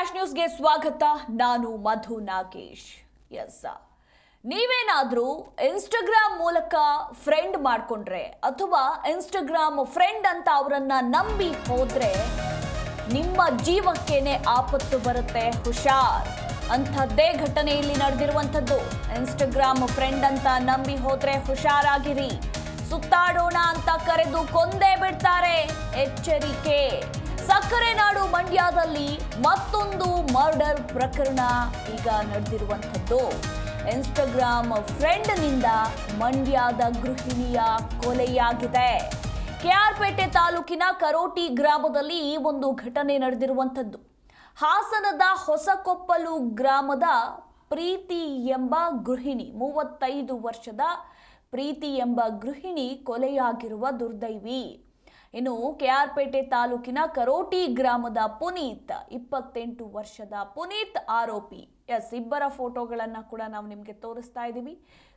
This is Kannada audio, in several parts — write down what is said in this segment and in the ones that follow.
ಫ್ಲಾಶ್ ನ್ಯೂಸ್ಗೆ ಸ್ವಾಗತ. ನಾನು ಮಧು ನಾಗೇಶ್. ಎಸ್ ನೀವೇನಾದ್ರೂ ಇನ್ಸ್ಟಾಗ್ರಾಮ್ ಮೂಲಕ ಫ್ರೆಂಡ್ ಮಾಡ್ಕೊಂಡ್ರೆ ಅಥವಾ ಇನ್ಸ್ಟಾಗ್ರಾಮ್ ಫ್ರೆಂಡ್ ಅಂತ ಅವರನ್ನ ನಂಬಿ ಹೋದ್ರೆ ನಿಮ್ಮ ಜೀವಕ್ಕೇನೆ ಆಪತ್ತು ಬರುತ್ತೆ, ಹುಷಾರ್. ಅಂಥದ್ದೇ ಘಟನೆ ಇಲ್ಲಿ ನಡೆದಿರುವಂಥದ್ದು. ಇನ್ಸ್ಟಾಗ್ರಾಮ್ ಫ್ರೆಂಡ್ ಅಂತ ನಂಬಿ ಹೋದ್ರೆ ಹುಷಾರಾಗಿರಿ. ಸುತ್ತಾಡೋಣ ಅಂತ ಕರೆದು ಕೊಂದೇ ಬಿಡ್ತಾರೆ. ಎಚ್ಚರಿಕೆ. ಸಕ್ಕರೆ ನಾಡು ಮಂಡ್ಯದಲ್ಲಿ ಮತ್ತೊಂದು ಮರ್ಡರ್ ಪ್ರಕರಣ ಈಗ ನಡೆದಿರುವಂಥದ್ದು. ಇನ್ಸ್ಟಾಗ್ರಾಮ್ ಫ್ರೆಂಡ್ನಿಂದ ಮಂಡ್ಯದ ಗೃಹಿಣಿಯ ಕೊಲೆಯಾಗಿದೆ. ಕೆಆರ್ಪೇಟೆ ತಾಲೂಕಿನ ಕರೋಟಿ ಗ್ರಾಮದಲ್ಲಿ ಈ ಒಂದು ಘಟನೆ ನಡೆದಿರುವಂಥದ್ದು. ಹಾಸನದ ಹೊಸಕೊಪ್ಪಲು ಗ್ರಾಮದ ಪ್ರೀತಿ ಎಂಬ ಗೃಹಿಣಿ, ಮೂವತ್ತೈದು ವರ್ಷದ ಪ್ರೀತಿ ಎಂಬ ಗೃಹಿಣಿ ಕೊಲೆಯಾಗಿರುವ ದುರ್ದೈವಿ. ಇನ್ನು ಕೆಆರ್ಪೇಟೆ ತಾಲೂಕಿನ ಕರೋಟಿ ಗ್ರಾಮದ ಪುನೀತ್, ಇಪ್ಪತ್ತೆಂಟು ವರ್ಷದ ಪುನೀತ್ ಆರೋಪಿ. ಎಸ್, ಇಬ್ಬರ ಫೋಟೋಗಳನ್ನು ಕೂಡ ನಾವು ನಿಮಗೆ ತೋರಿಸ್ತಾ ಇದ್ದೀವಿ.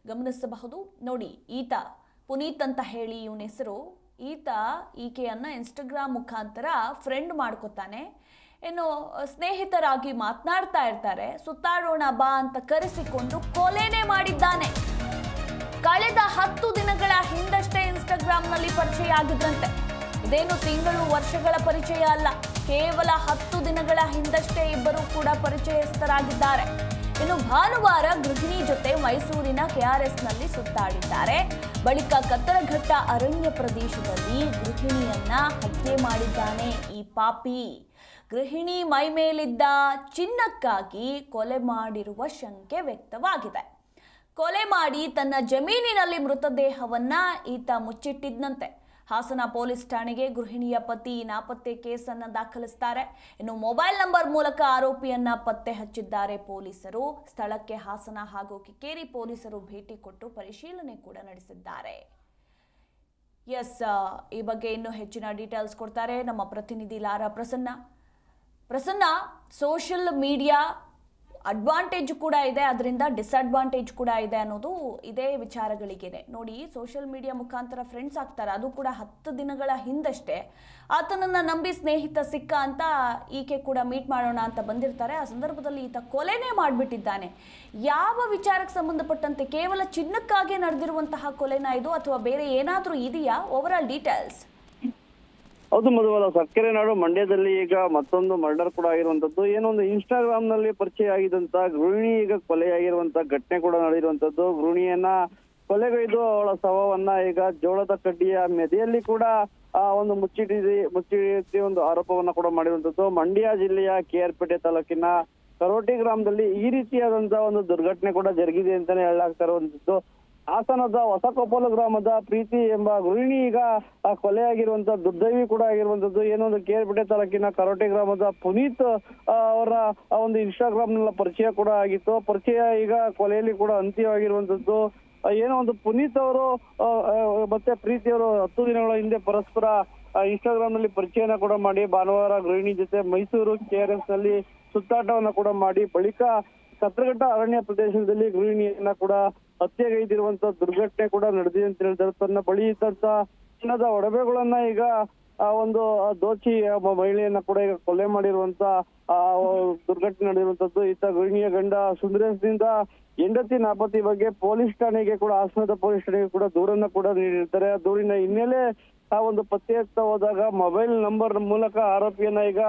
ಗಮನಿಸಬಹುದು. ನೋಡಿ, ಈತ ಪುನೀತ್ ಅಂತ ಹೇಳಿ ಇವನ ಹೆಸರು. ಈತ ಈಕೆಯನ್ನು ಇನ್ಸ್ಟಾಗ್ರಾಮ್ ಮುಖಾಂತರ ಫ್ರೆಂಡ್ ಮಾಡ್ಕೋತಾನೆ. ಇನ್ನು ಸ್ನೇಹಿತರಾಗಿ ಮಾತನಾಡ್ತಾ ಇರ್ತಾರೆ. ಸುತ್ತಾಡೋಣ ಬಾ ಅಂತ ಕರೆಸಿಕೊಂಡು ಕೊಲೆನೇ ಮಾಡಿದ್ದಾನೆ. ಕಳೆದ ಹತ್ತು ದಿನಗಳ ಹಿಂದಷ್ಟೇ ಇನ್ಸ್ಟಾಗ್ರಾಮ್ನಲ್ಲಿ ಪರಿಚಯ ಆಗಿದ್ರಂತೆ. ಇದೇನು ತಿಂಗಳು, ವರ್ಷಗಳ ಪರಿಚಯ ಅಲ್ಲ. ಕೇವಲ ಹತ್ತು ದಿನಗಳ ಹಿಂದಷ್ಟೇ ಇಬ್ಬರು ಕೂಡ ಪರಿಚಯಸ್ಥರಾಗಿದ್ದಾರೆ. ಇನ್ನು ಭಾನುವಾರ ಗೃಹಿಣಿ ಜೊತೆ ಮೈಸೂರಿನ ಕೆಆರ್ಎಸ್ನಲ್ಲಿ ಸುತ್ತಾಡಿದ್ದಾರೆ. ಬಳಿಕ ಕತ್ತಲಘಟ್ಟ ಅರಣ್ಯ ಪ್ರದೇಶದಲ್ಲಿ ಗೃಹಿಣಿಯನ್ನ ಹತ್ಯೆ ಮಾಡಿದ್ದಾನೆ ಈ ಪಾಪಿ. ಗೃಹಿಣಿ ಮೈ ಮೇಲಿದ್ದ ಚಿನ್ನಕ್ಕಾಗಿ ಕೊಲೆ ಮಾಡಿರುವ ಶಂಕೆ ವ್ಯಕ್ತವಾಗಿದೆ. ಕೊಲೆ ಮಾಡಿ ತನ್ನ ಜಮೀನಿನಲ್ಲಿ ಮೃತದೇಹವನ್ನ ಈತ ಮುಚ್ಚಿಟ್ಟಿದ್ನಂತೆ. ಹಾಸನ ಪೊಲೀಸ್ ಠಾಣೆಗೆ ಗೃಹಿಣಿಯ ಪತಿ ನಾಪತ್ತೆ ಕೇಸನ್ನು ದಾಖಲಿಸುತ್ತಾರೆ ಇನ್ನು ಮೊಬೈಲ್ ನಂಬರ್ ಮೂಲಕ ಆರೋಪಿಯನ್ನ ಪತ್ತೆ ಹಚ್ಚಿದ್ದಾರೆ ಪೊಲೀಸರು. ಸ್ಥಳಕ್ಕೆ ಹಾಸನ ಹಾಗೂ ಕಿಕ್ಕೇರಿ ಪೊಲೀಸರು ಭೇಟಿ ಕೊಟ್ಟು ಪರಿಶೀಲನೆ ಕೂಡ ನಡೆಸಿದ್ದಾರೆ. ಎಸ್ ಈ ಬಗ್ಗೆ ಇನ್ನೂ ಹೆಚ್ಚಿನ ಡೀಟೇಲ್ಸ್ ಕೊಡ್ತಾರೆ ನಮ್ಮ ಪ್ರತಿನಿಧಿ Lara Prasanna. Prasanna, social media advantage ಕೂಡ ಇದೆ, ಅದರಿಂದ ಡಿಸ್ಅಡ್ವಾಂಟೇಜ್ ಕೂಡ ಇದೆ ಅನ್ನೋದು ಇದೇ ವಿಚಾರಗಳಿಗಿದೆ. ನೋಡಿ ಸೋಷಿಯಲ್ ಮೀಡಿಯಾ ಮುಖಾಂತರ ಫ್ರೆಂಡ್ಸ್ ಆಗ್ತಾರೆ, ಅದು ಕೂಡ ಹತ್ತು ದಿನಗಳ ಹಿಂದಷ್ಟೇ. ಆತನನ್ನ ನಂಬಿ ಸ್ನೇಹಿತ ಸಿಕ್ಕ ಅಂತ ಈಕೆ ಕೂಡ ಮೀಟ್ ಮಾಡೋಣ ಅಂತ ಬಂದಿರ್ತಾರೆ. ಆ ಸಂದರ್ಭದಲ್ಲಿ ಈತ ಕೊಲೆನೇ ಮಾಡಿಬಿಟ್ಟಿದ್ದಾನೆ. ಯಾವ ವಿಚಾರಕ್ಕೆ ಸಂಬಂಧಪಟ್ಟಂತೆ ಕೇವಲ ಚಿನ್ನಕ್ಕಾಗಿ ನಡೆದಿರುವಂತಹ ಕೊಲೆನ ಇದು ಅಥವಾ ಬೇರೆ ಏನಾದರೂ ಇದೆಯಾ? ಓವರ್ ಆಲ್ ಡೀಟೇಲ್ಸ್ ಹೌದು ಮಧುವಲ್ಲ ಸಕ್ಕರೆ ನಾಡು ಮಂಡ್ಯದಲ್ಲಿ ಈಗ ಮತ್ತೊಂದು ಮರ್ಡರ್ ಕೂಡ ಆಗಿರುವಂತದ್ದು ಏನೊಂದು ಇನ್ಸ್ಟಾಗ್ರಾಮ್ನಲ್ಲಿ ಪರಿಚಯ ಆಗಿದಂತ ಗೃಹಿಣಿ ಈಗ ಕೊಲೆಯಾಗಿರುವಂತ ಘಟನೆ ಕೂಡ ನಡೆದಿರುವಂತದ್ದು ಗೃಹಿಣಿಯನ್ನ ಕೊಲೆಗೈದು ಅವಳ ಶವವನ್ನ ಈಗ ಜೋಳದ ಕಡ್ಡಿಯ ಮೆದೆಯಲ್ಲಿ ಕೂಡ, ಆ, ಒಂದು ಮುಚ್ಚಿಡಿ ಮುಚ್ಚಿಡಿ ಒಂದು ಆರೋಪವನ್ನ ಕೂಡ ಮಾಡಿರುವಂತದ್ದು ಮಂಡ್ಯ ಜಿಲ್ಲೆಯ ಕೆಆರ್ಪೇಟೆ ತಾಲೂಕಿನ ಕರೋಟಿ ಗ್ರಾಮದಲ್ಲಿ ಈ ರೀತಿಯಾದಂತಹ ಒಂದು ದುರ್ಘಟನೆ ಕೂಡ ಜರುಗಿದೆ ಅಂತಾನೆ ಹೇಳಲಾಗ್ತಾ ಇರುವಂತದ್ದು ಹಾಸನದ ಹೊಸಕೊಪ್ಪಲು ಗ್ರಾಮದ ಪ್ರೀತಿ ಎಂಬ ಗೃಹಿಣಿ ಈಗ ಕೊಲೆಯಾಗಿರುವಂತ ದುರ್ದೈವಿ ಕೂಡ ಆಗಿರುವಂತದ್ದು. ಏನೊಂದು ಕೇರ್ಪೇಟೆ ತಾಲೂಕಿನ ಕರೋಟೆ ಗ್ರಾಮದ ಪುನೀತ್ ಅವರ ಒಂದು ಇನ್ಸ್ಟಾಗ್ರಾಮ್ನ ಪರಿಚಯ ಕೂಡ ಆಗಿತ್ತು. ಪರಿಚಯ ಈಗ ಕೊಲೆಯಲ್ಲಿ ಕೂಡ ಅಂತ್ಯವಾಗಿರುವಂತದ್ದು. ಏನೋ ಒಂದು ಪುನೀತ್ ಅವರು ಮತ್ತೆ ಪ್ರೀತಿ ಅವರು ಹತ್ತು ದಿನಗಳ ಹಿಂದೆ ಪರಸ್ಪರ ಇನ್ಸ್ಟಾಗ್ರಾಮ್ನಲ್ಲಿ ಪರಿಚಯನ ಕೂಡ ಮಾಡಿ, ಭಾನುವಾರ ಗೃಹಿಣಿ ಜೊತೆ ಮೈಸೂರು ಕೆಆರ್ಎಸ್ನಲ್ಲಿ ಸುತ್ತಾಟವನ್ನ ಕೂಡ ಮಾಡಿ, ಬಳಿಕ ಕತ್ರಘಟ್ಟ ಅರಣ್ಯ ಪ್ರದೇಶದಲ್ಲಿ ಗೃಹಿಣಿಯನ್ನ ಕೂಡ ಹತ್ಯೆಗೈದಿರುವಂತ ದುರ್ಘಟನೆ ಕೂಡ ನಡೆದಿದೆ ಅಂತ ಹೇಳ್ತಾರೆ. ತನ್ನ ಬಳಿ ಇದ್ದಂತ ಚಿನ್ನದ ಒಡವೆಗಳನ್ನ ಈಗ ಒಂದು ದೋಚಿ ಮಹಿಳೆಯನ್ನ ಕೂಡ ಈಗ ಕೊಲೆ ಮಾಡಿರುವಂತ, ಆ ದುರ್ಘಟನೆ ನಡೆದಿರುವಂತದ್ದು. ಈತ ಗೃಹಿಣಿಯ ಗಂಡ ಸುಂದರೇಶ್ನಿಂದ ಹೆಂಡತಿ ನಾಪತಿ ಬಗ್ಗೆ ಪೊಲೀಸ್ ಠಾಣೆಗೆ ಕೂಡ, ಹಾಸನದ ಪೊಲೀಸ್ ಠಾಣೆಗೆ ಕೂಡ ದೂರನ್ನ ಕೂಡ ನೀಡಿರ್ತಾರೆ. ಆ ದೂರಿನ ಹಿನ್ನೆಲೆ ಆ ಒಂದು ಪತ್ತೆ ಹೋದಾಗ ಮೊಬೈಲ್ ನಂಬರ್ ಮೂಲಕ ಆರೋಪಿಯನ್ನ ಈಗ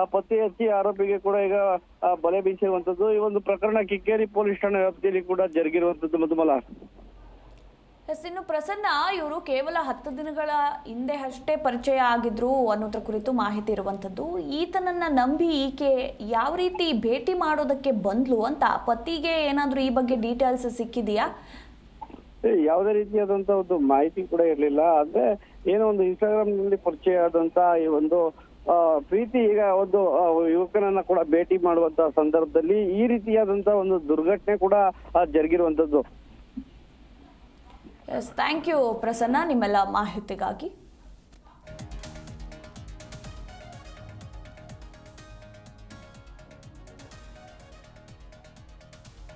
ಆ ಪತ್ತೆ ಹಚ್ಚಿ ಆರೋಪಿಗೆ ಕೂಡ ಈಗ ಬಲೆ ಬೀಸಿರುವಂತದ್ದು. ಈ ಒಂದು ಪ್ರಕರಣ ಕಿಕ್ಕೇರಿ ಪೊಲೀಸ್ ಠಾಣೆ ವ್ಯಾಪ್ತಿಯಲ್ಲಿ ಕೂಡ ಜರುಗಿರುವಂತದ್ದು ಮಧುಮಲ. ಎಸ್ ಇನ್ನು ಪ್ರಸನ್ನ ಇವರು ಕೇವಲ ಹತ್ತು ದಿನಗಳ ಹಿಂದೆ ಅಷ್ಟೇ ಪರಿಚಯ ಆಗಿದ್ರು ಅನ್ನೋದ್ರ ಕುರಿತು ಮಾಹಿತಿ ಇರುವಂಥದ್ದು ಈತನನ್ನ ನಂಬಿ ಈಕೆ ಯಾವ ರೀತಿ ಭೇಟಿ ಮಾಡೋದಕ್ಕೆ ಬಂದ್ಲು ಅಂತ ಪತಿಗೆ ಏನಾದರೂ ಈ ಬಗ್ಗೆ ಡೀಟೇಲ್ಸ್ ಸಿಕ್ಕಿದೆಯಾ? ಯಾವುದೇ ರೀತಿಯಾದಂತ ಒಂದು ಮಾಹಿತಿ ಕೂಡ ಇರಲಿಲ್ಲ. ಅಂದ್ರೆ ಏನೋ ಒಂದು ಇನ್ಸ್ಟಾಗ್ರಾಮ್ನಲ್ಲಿ ಪರಿಚಯ ಆದಂತ ಈ ಒಂದು ಪ್ರೀತಿ ಈಗ ಒಂದು ಯುವಕನನ್ನ ಕೂಡ ಭೇಟಿ ಮಾಡುವಂತ ಸಂದರ್ಭದಲ್ಲಿ ಈ ರೀತಿಯಾದಂತ ಒಂದು ದುರ್ಘಟನೆ ಕೂಡ ಜರುಗಿರುವಂತದ್ದು. ಎಸ್ ಥ್ಯಾಂಕ್ ಯು ಪ್ರಸನ್ನ, ನಿಮ್ಮೆಲ್ಲ ಮಾಹಿತಿಗಾಗಿ.